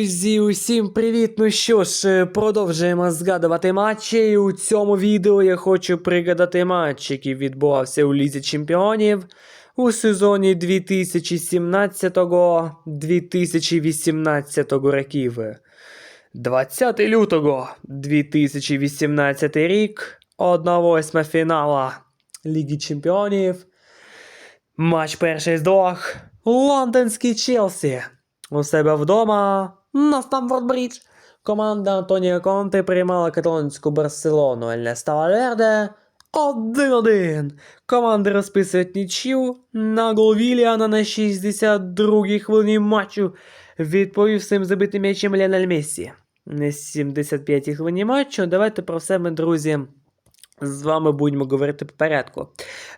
Друзі, усім привіт! Ну що ж, е, продовжуємо згадувати матчі. І у цьому відео я хочу пригадати матч, який відбувався у Лізі Чемпіонів у сезоні 2017-2018 років. 20 лютого 2018 рік, 1-8 фінала Ліги Чемпіонів. Матч перший з двох. Лондонський Челсі. У себе вдома на Стамфорд Брідж. Команда Антоніо Конте приймала каталонську Барселону Ель Верде 1-1. Команди розписують нічю. На гол Віліана на 62-й хвилині матчу відповів своїм забитим м'ячем Ліонель Мессі. На 75-й хвилині матчу. Давайте про все ми, друзі, з вами будемо говорити по порядку.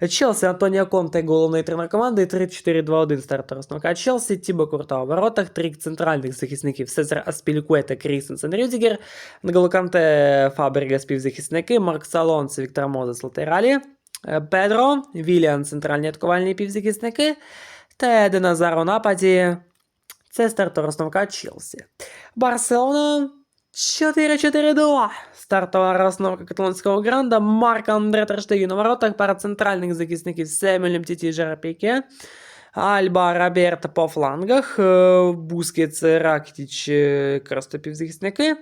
Челсі Антоніо Конте, головний тренер команди, 3-4-2-1 стартер основка Челсі, Тібо Курта у воротах, три центральних захисників Сезар Аспількуета, Крістенсен Рюдігер, Нголо Канте, співзахисники, Марк Салонс, Віктор Мозес латералі, е, Педро, Віліан центральні атакувальні півзахисники та Еден Назар у нападі. Це стартер основка Челсі. Барселона 4-4-2. Стартова розновка каталонського гранда. Марк Андре Терштеген на воротах. Пара центральних захисників Семелем Тіті Жерапіке. Альба Роберт по флангах. е, Бускетс, Ракітіч, е, якраз то півзахисники.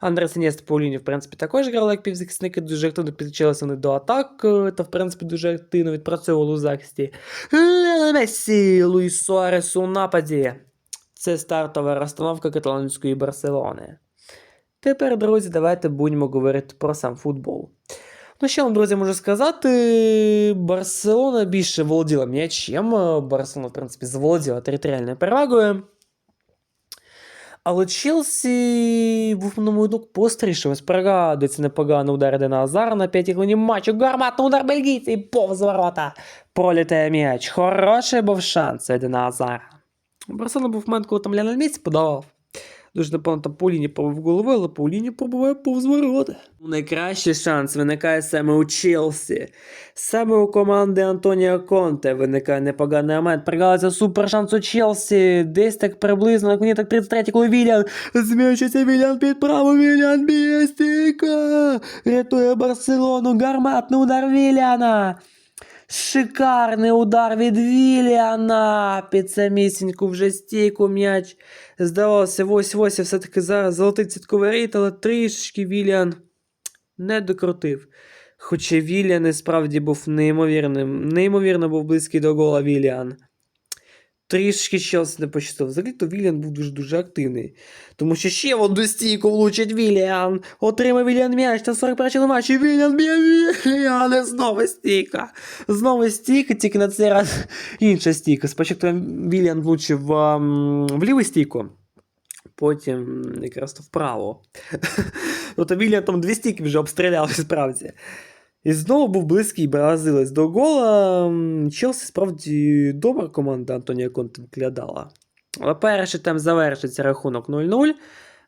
Андрес Інєст по лінії, в принципі, також грали як півзахисники, дуже активно підключилися вони до атак, е, та, в принципі, дуже активно відпрацьовували у захисті. Леонель Мессі, Луїс Суарес у нападі. Це стартова розстановка каталонської Барселони. Тепер, друзі, давайте будемо говорити про сам футбол. Ну, що вам, друзі, можу сказати, Барселона більше володіла м'ячем. Барселона, в принципі, заволоділа територіальною перевагою. Але Челсі був, на мою думку, постріше. Ось пригадується непогано удар Дена Азара на п'ятій хвилині матчу. Гарматний удар бельгійця і повз ворота. Пролітає м'яч. Хороший був шанс у Едена Азара. Барселона був момент, коли там Ліонель Мессі подавав. Дуже напевно там по лінії голови, але по лінії повз ворота. Найкращий шанс виникає саме у Челсі. Саме у команди Антоніо Конте виникає непоганий момент. Пригалася супер шанс у Челсі. Десь так приблизно, на коні так 33-й, коли Вілян. Зміючиться Вілян під право, Вілян б'є стійка. Рятує Барселону, гарматний удар Віляна. Шикарний удар від Віліана. Під самісіньку вже стійку м'яч. Здавалося, ось-ось і все-таки зараз золотий цітковий рейд, але трішки Віліан не докрутив. Хоча Віліан і справді був неймовірним. Неймовірно був близький до гола Віліан. Трішки Челсі не пощастило. Взагалі то Віліан був дуже-дуже активний. Тому що ще в одну стійку влучить Віліан. Отримав Віліан м'яч та 41 матчі. Віліан Віліан. І Знову стійка. Знову стійка, тільки на цей раз інша стійка. Спочатку Віліан влучив в ліву стійку. Потім якраз то вправо. Тобто Віліан там дві стійки вже обстріляв справді. І знову був близький бразилець до гола. Челсі справді добра команда Антонія Конте виглядала. Перший тайм завершиться рахунок 0-0.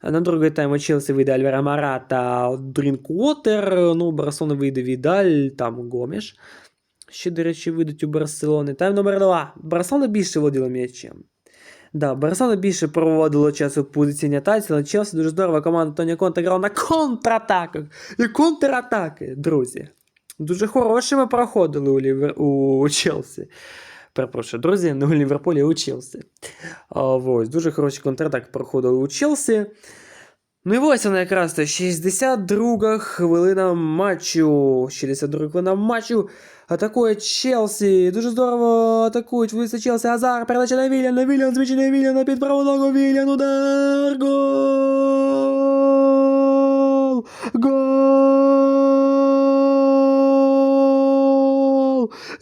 На другий тайм у Челсі вийде Альвера Марата, Дрінквотер. Ну, у Барселони вийде Відаль, там Гоміш. Ще, до речі, вийдуть у Барселони. Тайм номер 2. Барселона більше володіла м'ячем. Да, Барселона більше проводило часу в позиційній атаці, але Челсі дуже здорова команда Тоні Конте грала на контратаках. І контратаки, друзі. Дуже хорошими проходили у, Лівер... у Челсі. Перепрошую, друзі, не у Ліверпулі, а у Челсі. А, ось, дуже хороші контратаки проходили у Челсі. Ну і ось вона якраз то 62 хвилина матчу. 62 хвилина матчу. Атакує Челсі. Дуже здорово атакують. Вулиця Челсі. Азар. Передача на Вільяна. Вільян звичайно Вільяна під праву ногу. Вільян удар. Гол! Гол!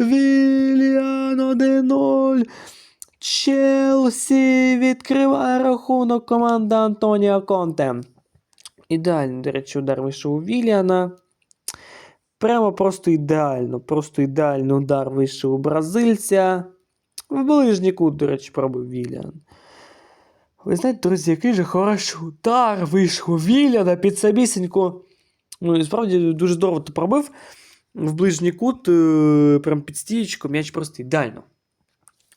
Вільян 1-0. Челсі відкриває рахунок команда Антоніо Конте. Ідеальний, до речі, удар вийшов у Вільяна. Прямо просто ідеально, просто ідеальний удар вийшов у бразильця. В ближній кут, до речі, пробив Вільян. Ви знаєте, друзі, який же хороший удар вийшов у Вільяна під самісіньку. Ну, і справді дуже здорово то пробив. В ближній кут, е, прям під стієчку, м'яч просто ідеально.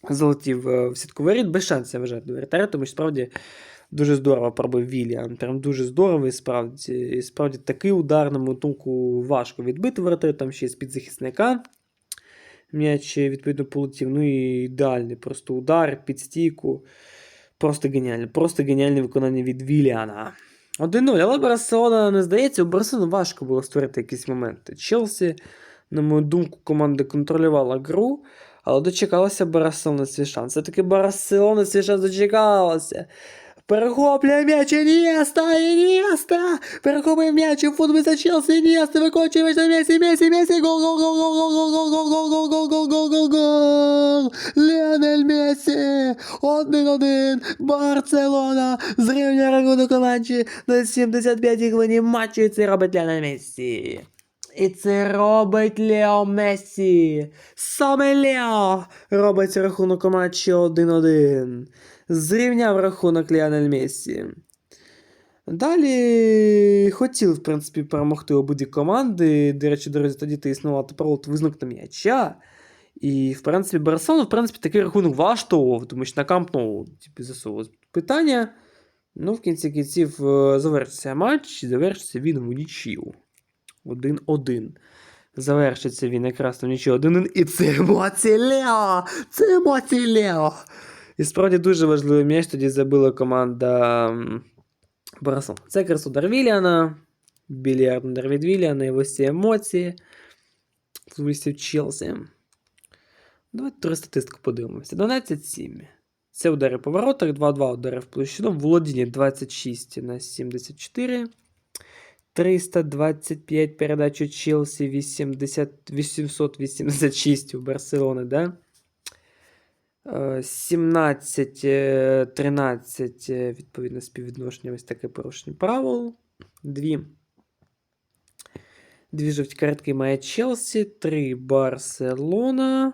Залетів е, в сітковий рід без шансів, до вратаря, тому що справді Дуже здорово пробив Віліан. Прям дуже здорово і справді. І справді такий удар, на мою думку, важко відбити воротарю, там ще з під захисника. М'яч відповідно полетів. Ну і ідеальний просто удар під стійку. Просто геніально. Просто геніальне виконання від Віліана. 1-0, але Барселона не здається, у Барселони важко було створити якісь моменти. Челсі, на мою думку, команда контролювала гру, але дочекалася Барселона свій шанс. Все-таки Барселона свій шанс дочекалася. Перехоплює м'яч Інєста, Інєста! Перехоплює м'яч і футболіста Челсі, Інєста, виконує м'яч на Месі, Месі, Месі, гол, гол, гол, гол, гол, гол, гол, гол, гол, гол, гол, гол, гол, гол! Ліонель Месі! Один-один! Барселона зрівняє рахунок у матчі на 75-й хвилині матчу, і це робить Ліонель Месі. І це робить Лео Месі. Саме Лео робить рахунок у матчі 1-1. Зрівняв рахунок Ліонель Месі. Далі хотіли, в принципі, перемогти обидві команди. До речі, друзі, тоді ти існував правило визнак на м'яча. І, в принципі, Барселона, в принципі, такий рахунок влаштовував, тому що на Камп Ноу типу, засовував питання. Ну, в кінці кінців е, завершився матч, завершився він в нічию. 1-1. Завершиться він якраз на нічию 1-1. І це емоції! Це емоції! І справді дуже важливий м'яч тоді забила команда м, Це якраз удар Віліана, більярдний удар від Віліана, і ось ці емоції. Футболістів Челсі. Давайте трохи статистику подивимося. 12-7. Це удари по воротах, 2-2 удари в площину. В Володіні 26 на 74. 325 передач у Челсі, 80, 886 у Барселони, да? Е, 17, е, 13, е, відповідно, співвідношення ось таке порушення правил. Дві. Дві жовті картки має Челсі, 3 Барселона.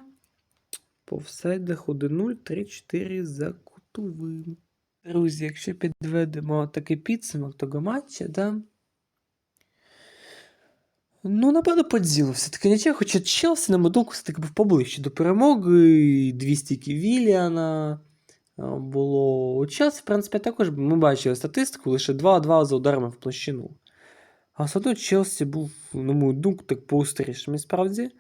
По офсайдах 1-0, 3-4 за кутовим. Друзі, якщо підведемо такий підсумок того матча, да? Ну, напевно, по ділу все-таки нічого, хоча Челсі, на мою думку, все-таки був поближче до перемоги. Дві стійки Віліана було. У Челсі, в принципі, також ми бачили статистику, лише 2-2 за ударами в площину. А все одно Челсі був, на мою думку, так поустрішим. Справді.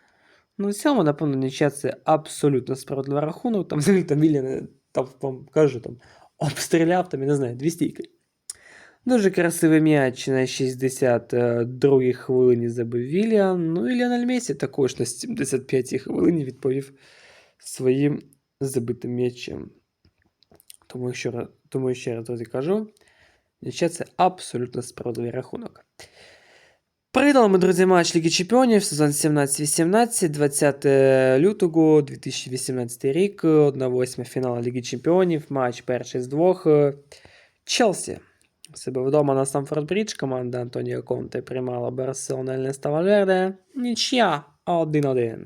Ну, цьому, напевно, нічия це абсолютно справедливий рахунок. Там там Віліан, там, вам кажу, там, обстріляв, там, я не знаю, дві стійки. Дуже красивий м'яч на 62-й хвилині забив Віліан. Ну і Ліонель Месі також на 75-й хвилині відповів своїм забитим м'ячем. Тому, що, тому ще раз друзі, кажу, нічия це абсолютно справедливий рахунок. Переглядали ми, друзі, матч Ліги Чемпіонів, сезон 17-18, 20 лютого 2018 рік, 1-8 фінал Ліги Чемпіонів, матч перший з двох. Челсі. Себе вдома на Стамфорд Брідж команда Антоніо Конте приймала Барселона Ельнеста Вальверде. Нічия 1-1.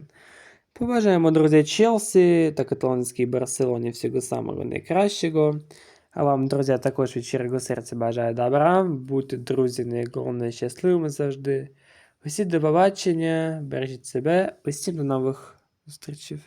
Побажаємо, друзі, Челсі та каталонській Барселоні всього самого найкращого. А вам, друзі, також від щирого серця бажаю добра. Будьте, друзі, найголовніше щасливими завжди. Усі до побачення, бережіть себе, усім до нових зустрічей.